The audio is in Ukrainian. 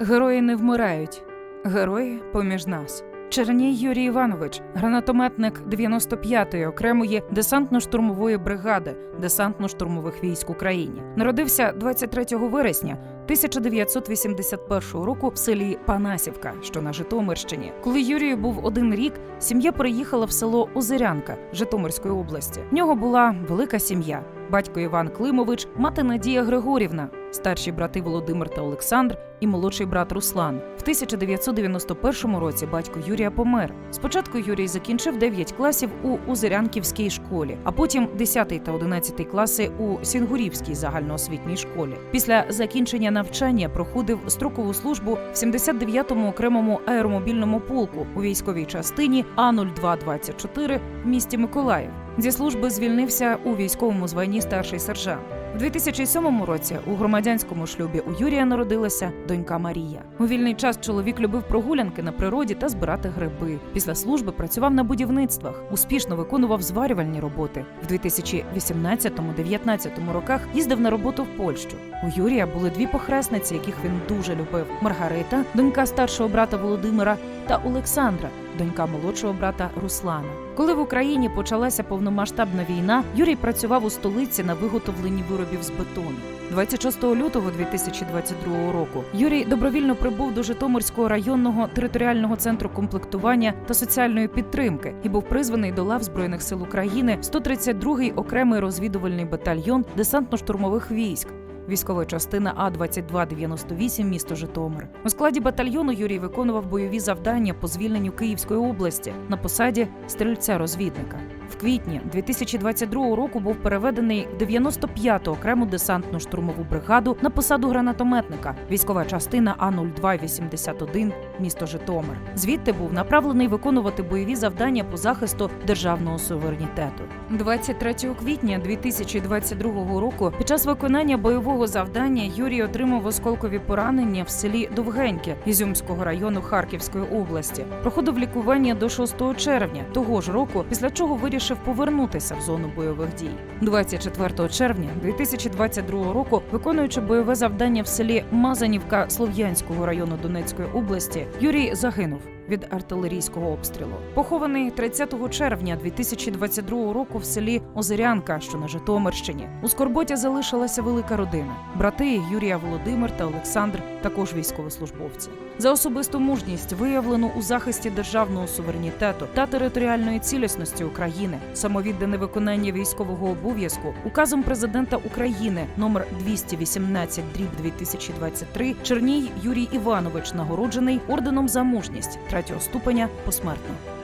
Герої не вмирають. Герої поміж нас. Черній Юрій Іванович, гранатометник 95-ї окремої десантно-штурмової бригади десантно-штурмових військ України. Народився 23 вересня 1981 року в селі Панасівка, що на Житомирщині. Коли Юрію був один рік, сім'я переїхала в село Озерянка Житомирської області. В нього була велика сім'я: батько Іван Климович, мати Надія Григорівна, старші брати Володимир та Олександр і молодший брат Руслан. В 1991 році батько Юрія помер. Спочатку Юрій закінчив 9 класів у Озерянківській школі, а потім 10 та 11 класи у Сінгурівській загальноосвітній школі. Після закінчення навчання проходив строкову службу в 79-му окремому аеромобільному полку у військовій частині А0224 в місті Миколаїв. Зі служби звільнився у військовому званні старший сержант. У 2007 році у громадянському шлюбі у Юрія народилася донька Марія. У вільний час чоловік любив прогулянки на природі та збирати гриби. Після служби працював на будівництвах, успішно виконував зварювальні роботи. В 2018-19 роках їздив на роботу в Польщу. У Юрія були дві похресниці, яких він дуже любив: Маргарита, донька старшого брата Володимира, та Олександра, донька молодшого брата Руслана. Коли в Україні почалася повномасштабна війна, Юрій працював у столиці на виготовленні виробів з бетону. 26 лютого 2022 ророку Юрій добровільно прибув до Житомирського районного територіального центру комплектування та соціальної підтримки і був призваний до лав збройних сил України 132-й окремий розвідувальний батальйон десантно-штурмових військ. Військова частина А 2298 місто Житомир. У складі батальйону Юрій виконував бойові завдання по звільненню Київської області на посаді стрільця-розвідника. В квітні 2022 року був переведений в 95-ту окрему десантну штурмову бригаду на посаду гранатометника. Військова частина А 0281 місто Житомир. Звідти був направлений виконувати бойові завдання по захисту державного суверенітету. 23 квітня 2022 року під час виконання бойового завдання Юрій отримав осколкові поранення в селі Довгеньке Ізюмського району Харківської області. Проходив лікування до 6 червня того ж року, після чого вирішив повернутися в зону бойових дій. 24 червня 2022 року, виконуючи бойове завдання в селі Мазанівка Слов'янського району Донецької області, Юрій загинув. Від артилерійського обстрілу похований 30 червня 2022 року в селі Озерянка, що на Житомирщині. У Скорботі залишилася велика родина. Брати Юрія Володимир та Олександр також військовослужбовці. За особисту мужність виявлену у захисті державного суверенітету та територіальної цілісності України, самовіддане виконання військового обов'язку указом президента України номер 218 дріб 2023 Черній Юрій Іванович нагороджений орденом за мужність третього ступеня посмертно.